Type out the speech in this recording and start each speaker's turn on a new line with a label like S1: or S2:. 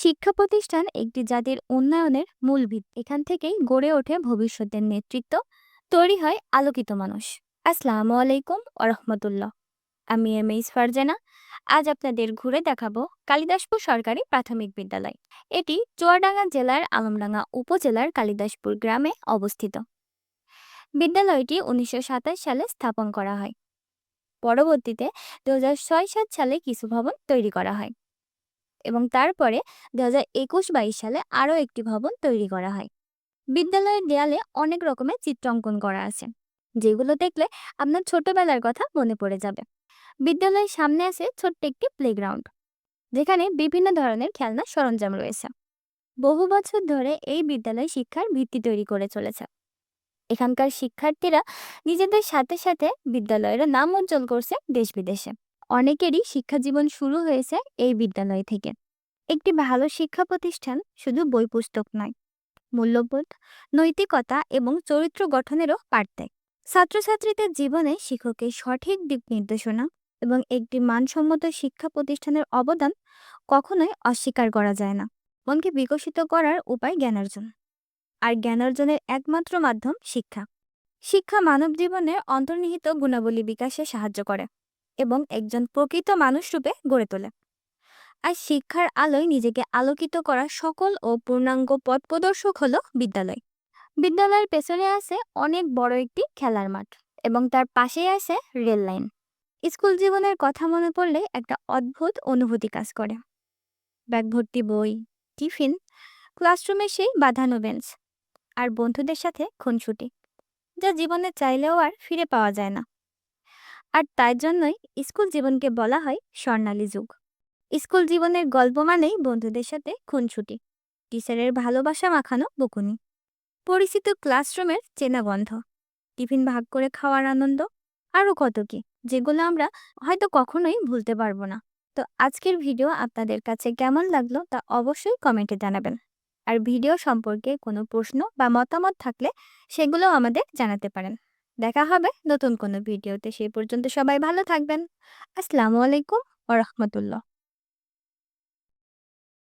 S1: শিক্ষা প্রতিষ্ঠান একটি জাতির উন্নয়নের মূল ভিত। এখান থেকেই গড়ে ওঠে ভবিষ্যতের নেতৃত্ব, তৈরি হয় আলোকিত মানুষ। আসসালামু আলাইকুম আরহামতুল্লাহ আমি এম এইস ফারজানা। আজ আপনাদের ঘুরে দেখাবো কালিদাসপুর সরকারি প্রাথমিক বিদ্যালয়। এটি চুয়াডাঙ্গা জেলার আলমডাঙ্গা উপজেলার কালিদাসপুর গ্রামে অবস্থিত। বিদ্যালয়টি উনিশশো সাতাশ সালে স্থাপন করা হয়। পরবর্তীতে দু হাজার ছয় সাত সালে কিছু ভবন তৈরি করা হয়। এবং তারপরে দু হাজার একুশ বাইশ সালে আরও একটি ভবন তৈরি করা হয়। বিদ্যালয়ের দেয়ালে অনেক রকমের চিত্র অঙ্কন করা আছে, যেগুলো দেখলে আপনার ছোটবেলার কথা মনে পড়ে যাবে। বিদ্যালয়ের সামনে আছে ছোট্ট একটি প্লেগ্রাউন্ড যেখানে বিভিন্ন ধরনের খেলনা সরঞ্জাম রয়েছে। বহু বছর ধরে এই বিদ্যালয় শিক্ষার ভিত্তি তৈরি করে চলেছে। এখানকার শিক্ষার্থীরা নিজেদের সাথে সাথে বিদ্যালয়ের নাম উজ্জ্বল করছে দেশ বিদেশে। অনেকেরই শিক্ষা জীবন শুরু হয়েছে এই বিদ্যালয় থেকে। একটি ভালো শিক্ষা প্রতিষ্ঠান শুধু বই পুস্তক নয়, মূল্যবোধ, নৈতিকতা এবং চরিত্র গঠনেরও পাঠ দেয় ছাত্রছাত্রীদের জীবনে শিক্ষকের সঠিক দিক নির্দেশনা এবং একটি মানসম্মত শিক্ষা প্রতিষ্ঠানের অবদান কখনোই অস্বীকার করা যায় না মনকে বিকশিত করার উপায় জ্ঞানার্জন। আর জ্ঞানার্জনের একমাত্র মাধ্যম শিক্ষা। শিক্ষা মানব জীবনের অন্তর্নিহিত গুণাবলী বিকাশে সাহায্য করে। এবং একজন প্রকৃত মানুষ রূপে গড়ে তোলে। আর শিক্ষার আলোয় নিজেকে আলোকিত করা সকল ও পূর্ণাঙ্গ পথ প্রদর্শক হলো বিদ্যালয়। বিদ্যালয়ের পেছনে আছে অনেক বড় একটি খেলার মাঠ এবং তার পাশেই আছে রেল লাইন। স্কুল জীবনের কথা মনে পড়লে একটা অদ্ভুত অনুভূতি কাজ করে। ব্যাগ ভর্তি বই, টিফিন, ক্লাসরুমে সেই বাঁধানো বেঞ্চ আর বন্ধুদের সাথে খুনছুটি যা জীবনে চাইলেও আর ফিরে পাওয়া যায় না। আর তাই জন্যই স্কুল জীবনকে বলা হয় স্বর্ণালী যুগ। স্কুল জীবনের গল্প মানেই বন্ধুদের সাথে খুনছুটি টিচারের ভালোবাসা মাখানো বকুনি, পরিচিত ক্লাসরুমের চেনা গন্ধ, টিফিন ভাগ করে খাওয়ার আনন্দ, আরও কত কি, যেগুলো আমরা হয়তো কখনোই ভুলতে পারব না। তো আজকের ভিডিও আপনাদের কাছে কেমন লাগল তা অবশ্যই কমেন্টে জানাবেন। আর ভিডিও সম্পর্কে কোনো প্রশ্ন বা মতামত থাকলে সেগুলো আমাদের জানাতে পারেন। দেখা হবে নতুন কোনো ভিডিওতে। সেই পর্যন্ত সবাই ভালো থাকবেন। আসসালামু আলাইকুম ওরহমতুল্লাহ